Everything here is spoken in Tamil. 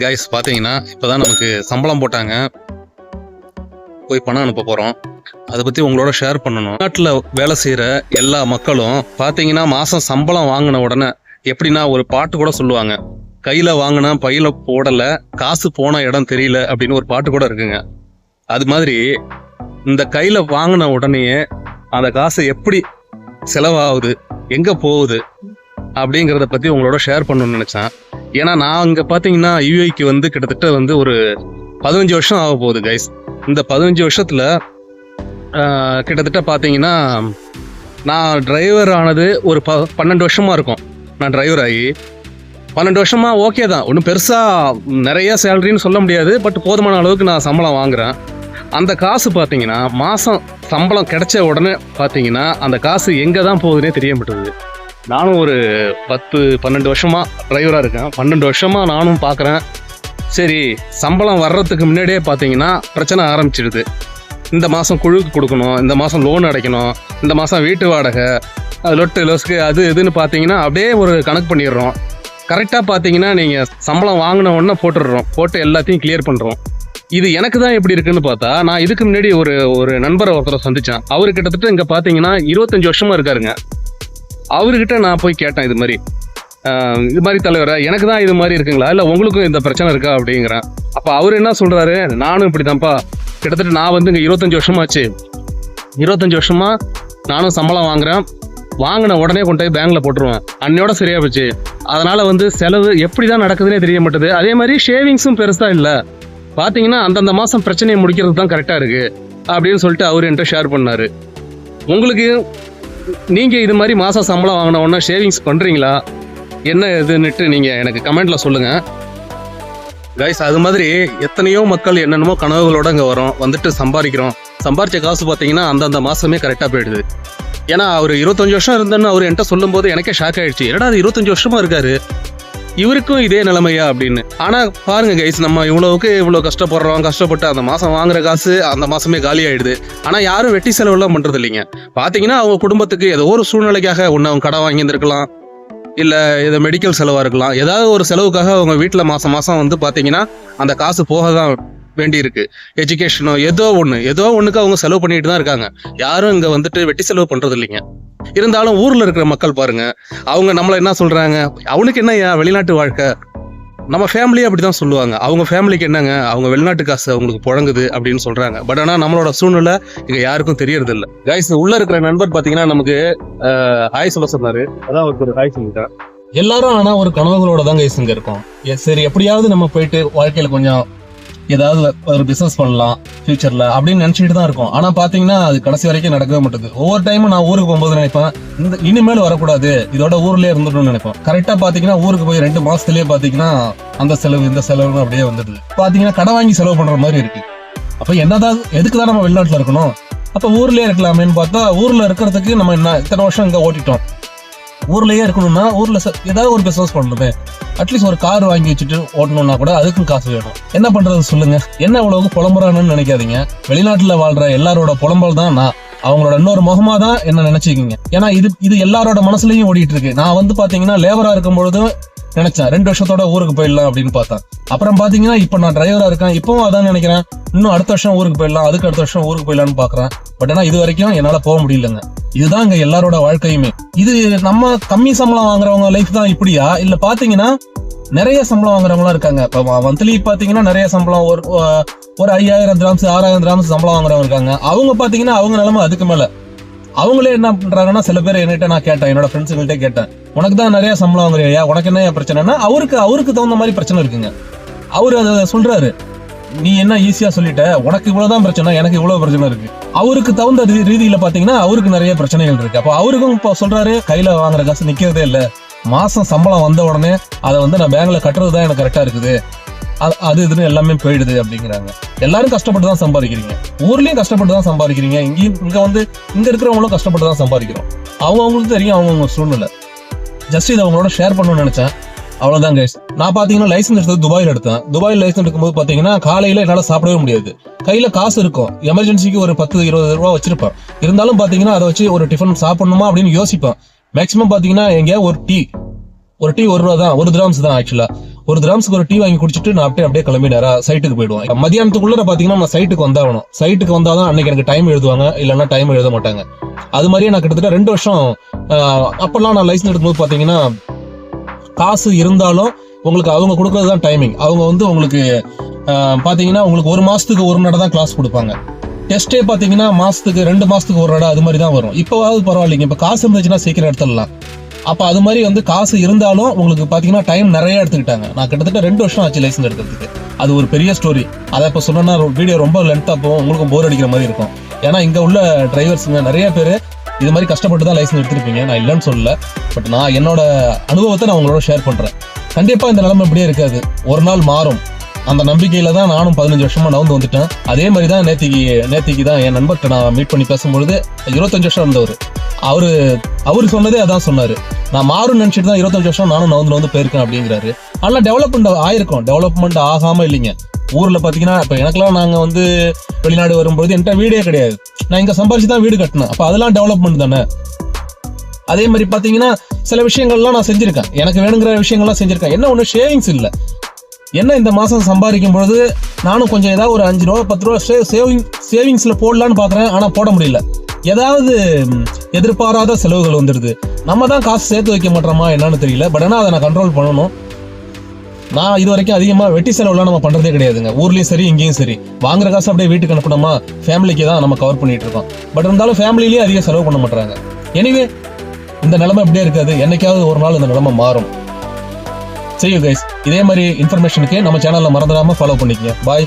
கைஸ் பார்த்தீங்கன்னா இப்போ தான் நமக்கு சம்பளம் போட்டாங்க. போய் பணம் அனுப்ப போகிறோம் அதை பற்றி உங்களோட ஷேர் பண்ணணும். நாட்டில் வேலை செய்கிற எல்லா மக்களும் பார்த்தீங்கன்னா மாதம் சம்பளம் வாங்கின உடனே எப்படின்னா ஒரு பாட்டு கூட சொல்லுவாங்க. கையில் வாங்கினா பையில் போடலை காசு போன இடம் தெரியல அப்படின்னு ஒரு பாட்டு கூட இருக்குங்க. அது மாதிரி இந்த கையில் வாங்கின உடனேயே அந்த காசு எப்படி செலவாகுது எங்கே போகுது அப்படிங்கிறத பற்றி உங்களோட ஷேர் பண்ணணும்னு நினச்சேன். ஏன்னா நான் அங்கே பார்த்தீங்கன்னா யூஐக்கு வந்து கிட்டத்தட்ட வந்து ஒரு பதினஞ்சு வருஷம் ஆக போகுது கைஸ் இந்த பதினஞ்சு வருஷத்தில் கிட்டத்தட்ட பார்த்தீங்கன்னா நான் டிரைவர் ஆனது ஒரு ப பன்னெண்டு வருஷமாக இருக்கும். நான் டிரைவர் ஆகி பன்னெண்டு வருஷமாக ஓகே தான். ஒன்றும் பெருசாக நிறைய சேலரின்னு சொல்ல முடியாது பட் போதுமான அளவுக்கு நான் சம்பளம் வாங்குறேன். அந்த காசு பார்த்தீங்கன்னா மாதம் சம்பளம் கிடைச்ச உடனே பார்த்தீங்கன்னா அந்த காசு எங்கே தான் போகுதுன்னே தெரிய மாட்டேது நானும் ஒரு பத்து பன்னெண்டு வருஷமாக டிரைவராக இருக்கேன். பன்னெண்டு வருஷமாக நானும் பார்க்குறேன் சரி சம்பளம் வர்றதுக்கு முன்னாடியே பார்த்தீங்கன்னா பிரச்சனை ஆரம்பிச்சிடுது. இந்த மாதம் குழுக்கு கொடுக்கணும் இந்த மாதம் லோன் அடைக்கணும் இந்த மாதம் வீட்டு வாடகை அது லொட்டு லொஸ்க்கு அது இதுன்னு பார்த்தீங்கன்னா அப்படியே ஒரு கணக்கு பண்ணிடுறோம். கரெக்டாக பார்த்தீங்கன்னா நீங்கள் சம்பளம் வாங்கின உடனே போட்டுடுறோம். போட்டு எல்லாத்தையும் கிளியர் பண்ணுறோம் இது எனக்கு தான் எப்படி இருக்குன்னு பார்த்தா நான் இதுக்கு முன்னாடி ஒரு ஒரு நண்பரை ஒருத்தரை சந்தித்தேன் அவர் கிட்டத்தட்ட இங்கே பார்த்தீங்கன்னா இருபத்தஞ்சி வருஷமாக இருக்காருங்க. அவர்கிட்ட நான் போய் கேட்டேன் இது மாதிரி. இது மாதிரி தலைவரை எனக்கு தான் இது மாதிரி இருக்குங்களா? இல்லை உங்களுக்கும் இந்த பிரச்சனை இருக்கா? அப்படிங்கிறேன். அப்போ அவர் என்ன சொல்கிறாரு நானும் இப்படி தான்ப்பா கிட்டத்தட்ட நான் வந்து இங்கே இருபத்தஞ்சி வருஷமாச்சு. இருபத்தஞ்சி வருஷமாக நானும் சம்பளம் வாங்குறேன். வாங்கின உடனே கொண்டு போய் பேங்க்ல போட்டுருவேன். அன்னையோட சரியா போச்சு. அதனால வந்து செலவு எப்படி தான் நடக்குதுன்னே தெரிய மாட்டுது. அதே மாதிரி ஷேவிங்ஸும் பெருசா இல்லை. பார்த்தீங்கன்னா அந்தந்த மாதம் பிரச்சனையை முடிக்கிறது தான் கரெக்டாக இருக்குது அப்படின்னு சொல்லிட்டு அவர் என்கிட்ட ஷேர் பண்ணார். உங்களுக்கு நீங்கள் இது மாதிரி மாதம் சம்பளம் வாங்கின உடனே ஷேவிங்ஸ் பண்ணுறீங்களா என்ன இதுன்னுட்டு நீங்கள் எனக்கு கமெண்ட்டில் சொல்லுங்கள் கைஸ் அது மாதிரி எத்தனையோ மக்கள் என்னென்னமோ கனவுகளோட இங்கே வரோம் வந்துட்டு சம்பாதிக்கிறோம். சம்பாரிச்ச காசு பார்த்தீங்கன்னா அந்தந்த மாதமே கரெக்டாக போயிடுது. ஏன்னா அவர் இருபத்தஞ்சு வருஷம் இருந்தேன்னு அவர் என்கிட்ட சொல்லும்போது எனக்கே ஷாக் ஆயிடுச்சு. என்னடா அது இருபத்தஞ்சு வருஷமா இருக்காரு? இவருக்கும் இதே நிலைமையா அப்படின்னு. ஆனா பாருங்க கைஸ் நம்ம இவ்வளவுக்கு இவ்வளவு கஷ்டப்படுறோம் கஷ்டப்பட்டு அந்த மாசம் வாங்குற காசு அந்த மாசமே காலி ஆயிடுது. ஆனா யாரும் வெட்டி செலவுலாம் பண்றது இல்லைங்க பாத்தீங்கன்னா அவங்க குடும்பத்துக்கு ஏதோ ஒரு சூழ்நிலைக்காக ஒன்று அவங்க கடை வாங்கியிருந்திருக்கலாம் இல்ல இது மெடிக்கல் செலவா இருக்கலாம். ஏதாவது ஒரு செலவுக்காக அவங்க வீட்டில் மாசம் மாசம் வந்து பாத்தீங்கன்னா அந்த காசு போக தான் வேண்டி இருக்கு எஜுகேஷனோ ஏதோ ஒன்று ஏதோ ஒண்ணுக்கு அவங்க செலவு பண்ணிட்டு தான் இருக்காங்க. யாரும் இங்க வந்துட்டு வெட்டி செலவு பண்ணுறது இல்லைங்க இருந்தாலும் ஊர்ல இருக்கிற மக்கள் பாருங்க அவங்க நம்மளை என்ன சொல்றாங்க? அவனுக்கு என்ன ஏன் வெளிநாட்டு வாழ்க்கை? நம்ம ஃபேமிலியே அப்படிதான் சொல்லுவாங்க. அவங்க ஃபேமிலிக்கு என்னங்க? அவங்க வெளிநாட்டு காசு அவங்களுக்கு புழங்குது அப்படின்னு சொல்றாங்க. பட் ஆனா நம்மளோட சூழ்நிலை இங்க யாருக்கும் தெரியறது இல்லை கைஸ் உள்ள இருக்கிற நண்பர் பாத்தீங்கன்னா நமக்கு ஹாய் சொல்ல சொன்னாரு. அதான் அவருக்கு ஒரு ஹாய் சொல்லிட்டேன். எல்லாரும் ஆனால் ஒரு கனவுகளோட தான் கைஸ் இங்கே இருக்கோம். சரி எப்படியாவது நம்ம போயிட்டு வாழ்க்கையில கொஞ்சம் ஏதாவது ஒரு பிசினஸ் பண்ணலாம் ஃபியூச்சர்ல அப்படின்னு நினைச்சிட்டு தான் இருக்கும். ஆனா பாத்தீங்கன்னா அது கடைசி வரைக்கும் நடக்கவே மாட்டேது ஒவ்வொரு டைமும் நான் ஊருக்கு போகும்போது நினைப்பேன் இந்த இனிமேல் வரக்கூடாது இதோட ஊர்லயே இருந்துடணும்னு நினைப்பேன் கரெக்டா பாத்தீங்கன்னா ஊருக்கு போய் ரெண்டு மாசத்துலயே பாத்தீங்கன்னா அந்த செலவு இந்த செலவுன்னு அப்படியே வந்துடுது. பாத்தீங்கன்னா கடை வாங்கி செலவு பண்ற மாதிரி இருக்கு. அப்ப என்னதான் எதுக்கு தான் நம்ம வெளிநாட்டுல இருக்கணும்? அப்ப ஊர்லயே இருக்கலாமேன்னு பார்த்தா ஊர்ல இருக்கிறதுக்கு நம்ம என்ன இத்தனை வருஷம் இங்க ஓட்டிட்டோம். ஊர்லயே இருக்கணும்னா ஊர்ல ஏதாவது ஒரு பிசினஸ் பண்றது அட்லீஸ்ட் ஒரு கார் வாங்கி வச்சுட்டு ஓட்டணும்னா கூட அதுக்கும் காசு வேணும். என்ன பண்றது சொல்லுங்க. என்ன இவ்வளவு புலம்புறான்னு நினைக்காதீங்க. வெளிநாட்டுல வாழ்ற எல்லாரோட புலம்பல் தான் நான். அவங்களோட இன்னொரு முகமா தான் என்ன நினைச்சுக்கீங்க. ஏன்னா இது இது எல்லாரோட மனசுலயும் ஓடிட்டு இருக்கு. நான் வந்து பாத்தீங்கன்னா லேபரா இருக்கும் பொழுது நினைச்சேன். ரெண்டு வருஷத்தோட ஊருக்கு போயிடலாம் அப்படின்னு பார்த்தேன். அப்புறம் பாத்தீங்கன்னா இப்போ நான் டிரைவரா இருக்கேன். இப்பவும் அதான் நினைக்கிறேன். இன்னும் அடுத்த வருஷம் ஊருக்கு போயிடலாம். அதுக்கு அடுத்த வருஷம் ஊருக்கு போயிடலாம்னு பாக்குறேன். பட் ஆனா இது வரைக்கும் என்னால போக முடியலங்க. இதுதான் இங்க எல்லாரோட வாழ்க்கையுமே. இது நம்ம கம்மி சம்பளம் வாங்குறவங்க லைஃப் தான் இப்படியா? இல்ல பாத்தீங்கன்னா நிறைய சம்பளம் வாங்குறவங்களும் இருக்காங்க. இப்போ மந்த்லி பாத்தீங்கன்னா நிறைய சம்பளம் ஒரு ஒரு ஐயாயிரம் கிராம்ஸ் ஆறாயிரம் கிராம்ஸ் சம்பளம் வாங்குறவங்க இருக்காங்க. அவங்க பாத்தீங்கன்னா அவங்க நிலைமை அதுக்கு மேல. அவங்களே என்ன பண்றாங்கன்னா சில பேர் என்கிட்ட நான் கேட்டேன் என்னோட ஃப்ரெண்ட்ஸுங்கள்ட்ட கேட்டேன். உனக்கு தான் நிறைய சம்பளம் வாங்குறியா? உனக்கு என்ன பிரச்சனைனா அவருக்கு அவருக்கு தகுந்த மாதிரி பிரச்சனை இருக்குங்க. அவர் அதை சொல்றாரு. நீ என்ன ஈஸியா சொல்லிட்ட? உனக்கு இவ்வளவுதான் பிரச்சனை எனக்கு இவ்வளவு பிரச்சனை இருக்கு. அவருக்கு தகுந்த ரீதியில பாத்தீங்கன்னா அவருக்கு நிறைய பிரச்சனைகள் இருக்கு. அப்ப அவருக்கும் இப்போ சொல்றாரு கையில வாங்குற காசு நிக்கிறதே இல்ல. மாசம் சம்பளம் வந்த உடனே அதை வந்து நான் பேங்க்ல கட்டுறது தான் எனக்கு கரெக்டா இருக்குது. அது- அது இதுன்னு எல்லாமே போயிடுது அப்படிங்கிறாங்க. எல்லாரும் கஷ்டப்பட்டு தான் சம்பாதிக்கிறீங்க. ஊர்லயும் கஷ்டப்பட்டு தான் சம்பாதிக்கிறீங்க. இங்கேயும் இங்க வந்து இங்க இருக்கிறவங்களும் கஷ்டப்பட்டு தான் சம்பாதிக்கிறோம். அவங்க அவங்களுக்கு தெரியும் அவங்கவுங்க சூழ்நிலை. ஜஸ்ட் இதை அவங்களோட ஷேர் பண்ணணும்னு நினைச்சேன். அவ்வளவுதான் கைஸ் நான் பாத்தீங்கன்னா லைசன்ஸ் எடுத்தது துபாயில் எடுத்தேன். துபாயில் லைசன்ஸ் எடுக்கும்போது பாத்தீங்கன்னா காலையில என்னால சாப்பிடவே முடியாது. கையில காசு இருக்கும். எமர்ஜென்சிக்கு ஒரு பத்து இருபது ரூபா வச்சிருப்பேன். இருந்தாலும் பாத்தீங்கன்னா அதை வச்சு ஒரு டிஃபன் சாப்பிடணுமா அப்படின்னு யோசிப்பேன். மேக்ஸிமம் பாத்தீங்கன்னா எங்கேயா ஒரு டீ ஒரு டீ ஒரு ரூபா தான் ஒரு கிராம்ஸ் தான் ஆக்சுவலா ஒரு கிராம்ஸ்க்கு ஒரு டீ வாங்கி குடிச்சிட்டு நான் அப்படியே அப்படியே கிளம்பி நேரா சைட்டுக்கு போயிடுவேன். மதியானத்துக்குள்ள பாத்தீங்கன்னா நான் சைட்டுக்கு வந்தாகணும். சைட்டுக்கு வந்தாதான் அன்னைக்கு எனக்கு டைம் எழுதுவாங்க. இல்லைன்னா டைம் எழுத மாட்டாங்க. அது மாதிரியே நான் கிட்டத்தட்ட ரெண்டு வருஷம் அப்பெல்லாம் நான் லைசன்ஸ் எடுக்கும்போது பாத்தீங்கன்னா காசு இருந்தாலும் உங்களுக்கு அவங்க கொடுக்கறது தான் டைமிங் அவங்க வந்து உங்களுக்கு பார்த்தீங்கன்னா பாத்தீங்கன்னா உங்களுக்கு ஒரு மாசத்துக்கு ஒரு நட தான் கிளாஸ் கொடுப்பாங்க. டெஸ்டே பாத்தீங்கன்னா மாசத்துக்கு ரெண்டு மாசத்துக்கு ஒரு நட அது மாதிரி தான் வரும். இப்போவாவது பரவாயில்லைங்க. இப்போ காசு இருந்துச்சுன்னா சீக்கிரம் எடுத்துடலாம். அப்போ அது மாதிரி வந்து காசு இருந்தாலும் உங்களுக்கு பார்த்தீங்கன்னா டைம் நிறைய எடுத்துக்கிட்டாங்க. நான் கிட்டத்தட்ட ரெண்டு வருஷம் ஆச்சு லைசன்ஸ் எடுக்கிறதுக்கு. அது ஒரு பெரிய ஸ்டோரி அதை இப்போ சொன்னேன்னா வீடியோ ரொம்ப லென்த்தாக போகும். உங்களுக்கும் போர் அடிக்கிற மாதிரி இருக்கும். ஏன்னா இங்கே உள்ள டிரைவர்ஸுங்க நிறைய பேர் இது மாதிரி கஷ்டப்பட்டு தான் லைசன்ஸ் எடுத்திருப்பீங்க. நான் இல்லைன்னு சொல்லல. பட் நான் என்னோட அனுபவத்தை நான் உங்களோட ஷேர் பண்ணுறேன் கண்டிப்பாக இந்த நிலைமை இப்படியே இருக்காது. ஒரு நாள் மாறும். அந்த நம்பிக்கையில் தான் நானும் பதினஞ்சு வருஷமாக நகர்ந்து வந்துட்டேன். அதே மாதிரி தான் நேத்திக்கு நேத்திக்கு தான் என் நண்பர்கிட்ட நான் மீட் பண்ணி பேசும்பொழுது இருபத்தஞ்சு வருஷம் இருந்தவர். அவரு அவர் சொன்னதே அதான் சொன்னாரு. நான் மாறும் நினைச்சிட்டு தான் இருபத்தஞ்சு வருஷம் நானும் நான் வந்து போயிருக்கேன் அப்படிங்கிறாரு. ஆனால் டெவலப்மெண்ட் ஆயிருக்கும். டெவலப்மெண்ட் ஆகாம இல்லைங்க. ஊர்ல பாத்தீங்கன்னா இப்ப எனக்கெல்லாம் நாங்க வந்து வெளிநாடு வரும்போது என்கிட்ட வீடே கிடையாது. நான் இங்க சம்பாரிச்சு தான் வீடு கட்டினேன். அப்ப அதெல்லாம் டெவலப்மெண்ட் தானே? அதே மாதிரி பாத்தீங்கன்னா சில விஷயங்கள்லாம் நான் செஞ்சிருக்கேன். எனக்கு வேணுங்கிற விஷயங்கள்லாம் செஞ்சிருக்கேன். என்ன ஒன்று ஷேவிங்ஸ் இல்லை. என்ன இந்த மாதம் சம்பாதிக்கும் பொழுது நானும் கொஞ்சம் ஏதாவது ஒரு அஞ்சு ரூபா பத்து ரூபா சேவிங் சேவிங்ஸில் போடலான்னு பார்க்குறேன் ஆனால் போட முடியல. ஏதாவது எதிர்பாராத செலவுகள் வந்துடுது. நம்ம தான் காசு சேர்த்து வைக்க மாட்டோமா என்னன்னு தெரியல. பட் ஆனால் அதை நான் கண்ட்ரோல் பண்ணணும். நான் இது வரைக்கும் அதிகமாக வெட்டி செலவுலாம் நம்ம பண்ணுறதே கிடையாதுங்க. ஊர்லேயும் சரி இங்கேயும் சரி. வாங்குற காசு அப்படியே வீட்டுக்கு அனுப்பணுமா? ஃபேமிலிக்கு தான் நம்ம கவர் பண்ணிட்டு இருக்கோம். பட் இருந்தாலும் ஃபேமிலிலேயே அதிக செலவு பண்ண மாட்டாங்க எனிவே இந்த நிலைமை அப்படியே இருக்காது. என்னைக்காவது ஒரு நாள் இந்த நிலைமை மாறும். சரி கைஸ் இதே மாதிரி இன்ஃபர்மேஷனுக்கு நம்ம சேனலில் மறந்துடாமல் ஃபாலோ பண்ணிக்கங்க. பாய்